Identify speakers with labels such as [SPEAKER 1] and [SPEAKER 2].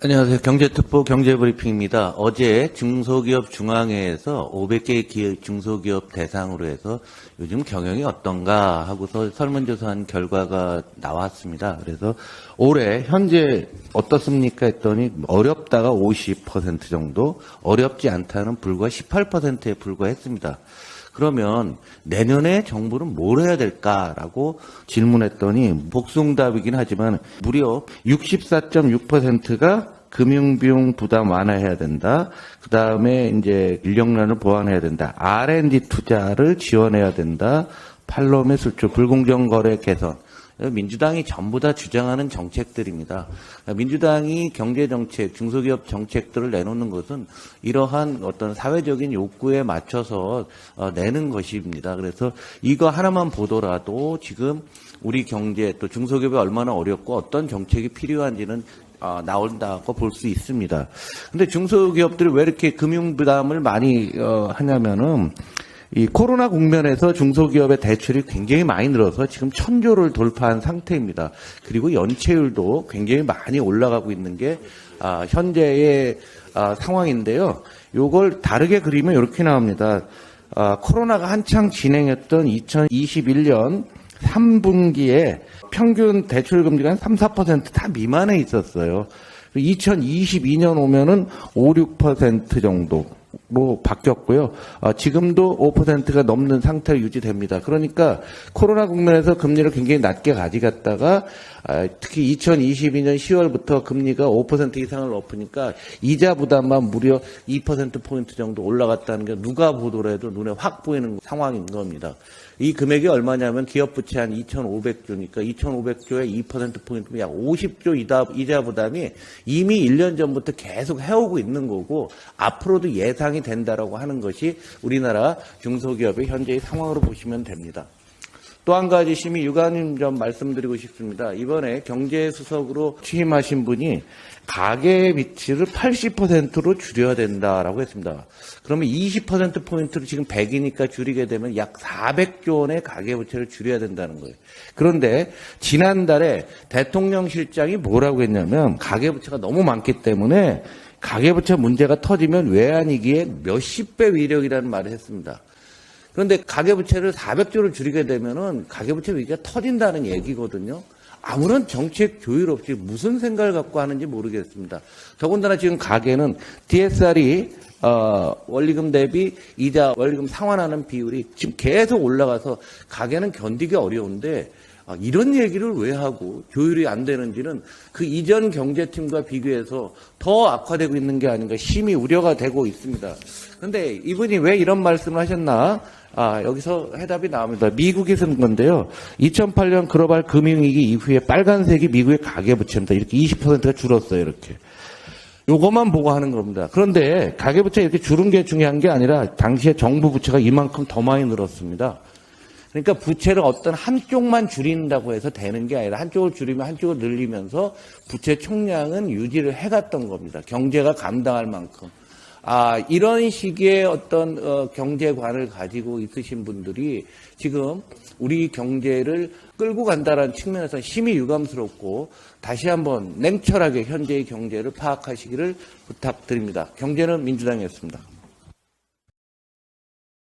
[SPEAKER 1] 안녕하세요. 경제특보 경제브리핑입니다. 어제 중소기업 중앙회에서 500개 기업, 중소기업 대상으로 해서 요즘 경영이 어떤가 하고서 설문조사한 결과가 나왔습니다. 그래서 올해 현재 어떻습니까 했더니 어렵다가 50% 정도, 어렵지 않다는 불과 18%에 불과했습니다. 그러면 내년에 정부는 뭘 해야 될까라고 질문했더니 복숭답이긴 하지만 무려 64.6%가 금융비용 부담 완화해야 된다. 그 다음에 이제 인력난을 보완해야 된다. R&D 투자를 지원해야 된다. 팔로매 수출, 불공정 거래 개선. 민주당이 전부 다 주장하는 정책들입니다. 민주당이 경제정책, 중소기업 정책들을 내놓는 것은 이러한 어떤 사회적인 욕구에 맞춰서 어, 내는 것입니다. 그래서 이거 하나만 보더라도 지금 우리 경제 또 중소기업이 얼마나 어렵고 어떤 정책이 필요한지는 어, 나온다고 볼 수 있습니다. 근데 중소기업들이 왜 이렇게 금융 부담을 많이 어, 하냐면은 이 코로나 국면에서 중소기업의 대출이 굉장히 많이 늘어서 지금 천조를 돌파한 상태입니다. 그리고 연체율도 굉장히 많이 올라가고 있는 게 아, 현재의 아, 상황인데요. 요걸 다르게 그리면 이렇게 나옵니다. 아, 코로나가 한창 진행했던 2021년 3분기에 평균 대출 금리가 한 3, 4%다 미만에 있었어요. 2022년 오면은 5, 6% 정도 로 바뀌었고요. 어, 지금도 5%가 넘는 상태로 유지됩니다. 그러니까 코로나 국면에서 금리를 굉장히 낮게 가져갔다가 아, 특히 2022년 10월부터 금리가 5% 이상을 높으니까 이자 부담만 무려 2% 포인트 정도 올라갔다는 게 누가 보더라도 눈에 확 보이는 상황인 겁니다. 이 금액이 얼마냐면 기업 부채 한 2,500조니까 2,500조에 2% 포인트 약 50조 이자, 이자 부담이 이미 1년 전부터 계속 해오고 있는 거고 앞으로도 예상이 된다라고 하는 것이 우리나라 중소기업의 현재의 상황으로 보시면 됩니다. 또 한 가지 심의 유관님 좀 말씀드리고 싶습니다. 이번에 경제수석으로 취임하신 분이 가계 비치를 80%로 줄여야 된다라고 했습니다. 그러면 20% 포인트로 지금 100이니까 줄이게 되면 약 400조 원의 가계 부채를 줄여야 된다는 거예요. 그런데 지난달에 대통령 실장이 뭐라고 했냐면 가계 부채가 너무 많기 때문에 가계부채 문제가 터지면 외환위기에 몇십 배 위력이라는 말을 했습니다. 그런데 가계부채를 400조를 줄이게 되면은 가계부채 위기가 터진다는 얘기거든요. 아무런 정책 조율 없이 무슨 생각을 갖고 하는지 모르겠습니다. 더군다나 지금 가계는 DSR이 어, 원리금 대비 이자 원리금 상환하는 비율이 지금 계속 올라가서 가계는 견디기 어려운데 아, 이런 얘기를 왜 하고 조율이 안 되는지는 그 이전 경제팀과 비교해서 더 악화되고 있는 게 아닌가 심히 우려가 되고 있습니다. 그런데 이분이 왜 이런 말씀을 하셨나? 아, 여기서 해답이 나옵니다. 미국에 쓴 건데요. 2008년 글로벌 금융위기 이후에 빨간색이 미국의 가계부채입니다. 이렇게 20%가 줄었어요. 이렇게. 요것만 보고 하는 겁니다. 그런데 가계부채 이렇게 줄은 게 중요한 게 아니라 당시에 정부 부채가 이만큼 더 많이 늘었습니다. 그러니까 부채를 어떤 한쪽만 줄인다고 해서 되는 게 아니라 한쪽을 줄이면 한쪽을 늘리면서 부채 총량은 유지를 해갔던 겁니다. 경제가 감당할 만큼. 아, 이런 식의 어떤 어, 경제관을 가지고 있으신 분들이 지금 우리 경제를 끌고 간다는 측면에서 심히 유감스럽고 다시 한번 냉철하게 현재의 경제를 파악하시기를 부탁드립니다. 경제는 민주당이었습니다.